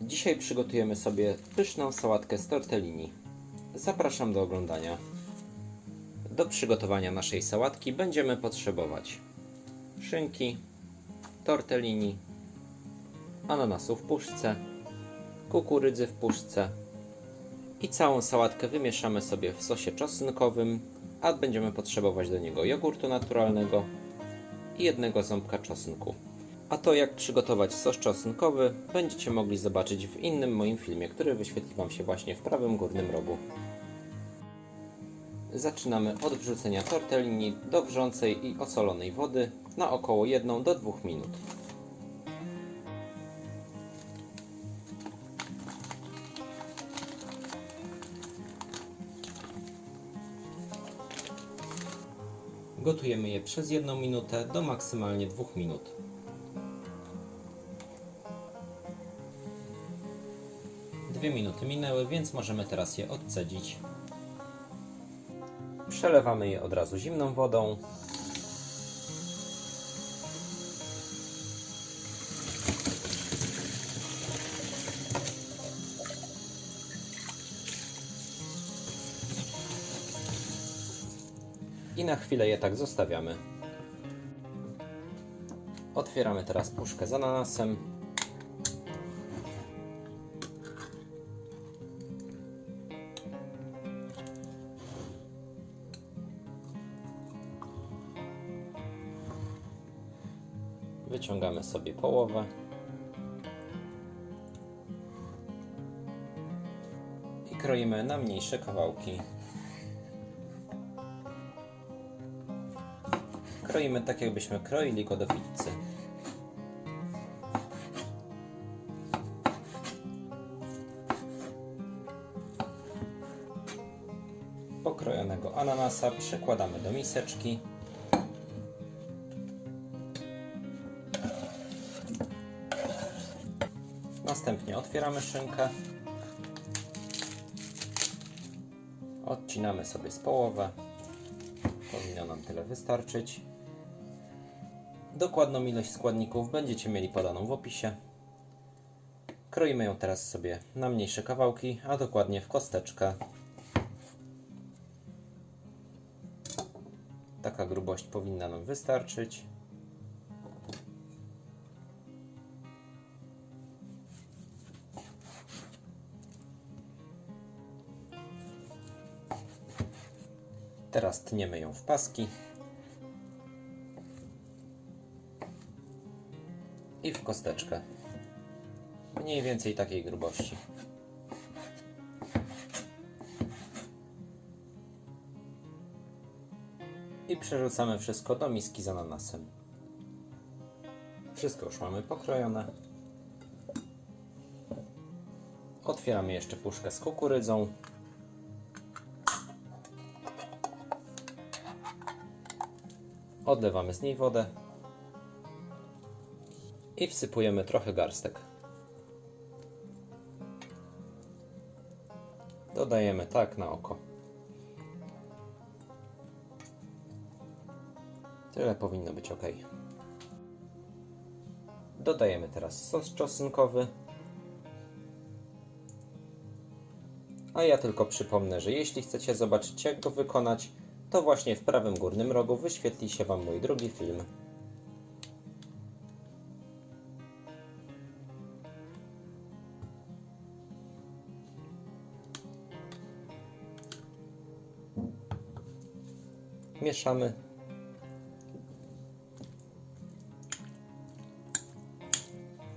Dzisiaj przygotujemy sobie pyszną sałatkę z tortellini. Zapraszam do oglądania. Do przygotowania naszej sałatki będziemy potrzebować szynki, tortellini, ananasu w puszce, kukurydzy w puszce i całą sałatkę wymieszamy sobie w sosie czosnkowym, a będziemy potrzebować do niego jogurtu naturalnego i jednego ząbka czosnku. A to jak przygotować sos czosnkowy będziecie mogli zobaczyć w innym moim filmie, który wyświetli Wam się właśnie w prawym górnym rogu. Zaczynamy od wrzucenia tortellini do wrzącej i osolonej wody na około 1 do 2 minut. Gotujemy je przez 1 minutę do maksymalnie 2 minut. Dwie minuty minęły, więc możemy teraz je odcedzić. Przelewamy je od razu zimną wodą. I na chwilę je tak zostawiamy. Otwieramy teraz puszkę z ananasem. Wyciągamy sobie połowę. I kroimy na mniejsze kawałki. Kroimy tak, jakbyśmy kroili go do pizzy. Pokrojonego ananasa przekładamy do miseczki. Następnie otwieramy szynkę. Odcinamy sobie z połowę. Powinno nam tyle wystarczyć. Dokładną ilość składników będziecie mieli podaną w opisie. Kroimy ją teraz sobie na mniejsze kawałki, a dokładnie w kosteczkę. Taka grubość powinna nam wystarczyć. Teraz tniemy ją w paski. I w kosteczkę. Mniej więcej takiej grubości. I przerzucamy wszystko do miski z ananasem. Wszystko już mamy pokrojone. Otwieramy jeszcze puszkę z kukurydzą. Odlewamy z niej wodę i wsypujemy trochę garstek. Dodajemy tak na oko. Tyle powinno być ok. Dodajemy teraz sos czosnkowy. A ja tylko przypomnę, że jeśli chcecie zobaczyć jak go wykonać, to właśnie w prawym górnym rogu wyświetli się Wam mój drugi film. Mieszamy.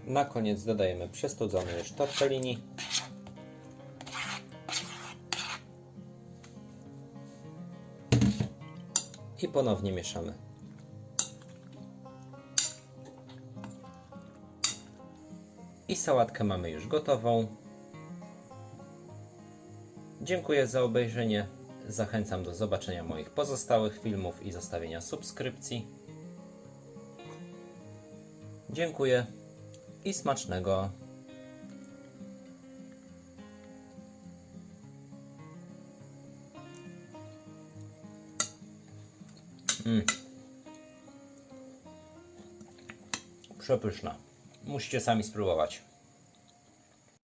Na koniec dodajemy przestudzony już tortellini. I ponownie mieszamy. I sałatkę mamy już gotową. Dziękuję za obejrzenie. Zachęcam do zobaczenia moich pozostałych filmów i zostawienia subskrypcji. Dziękuję i smacznego. Mm. Przepyszna. Musicie sami spróbować.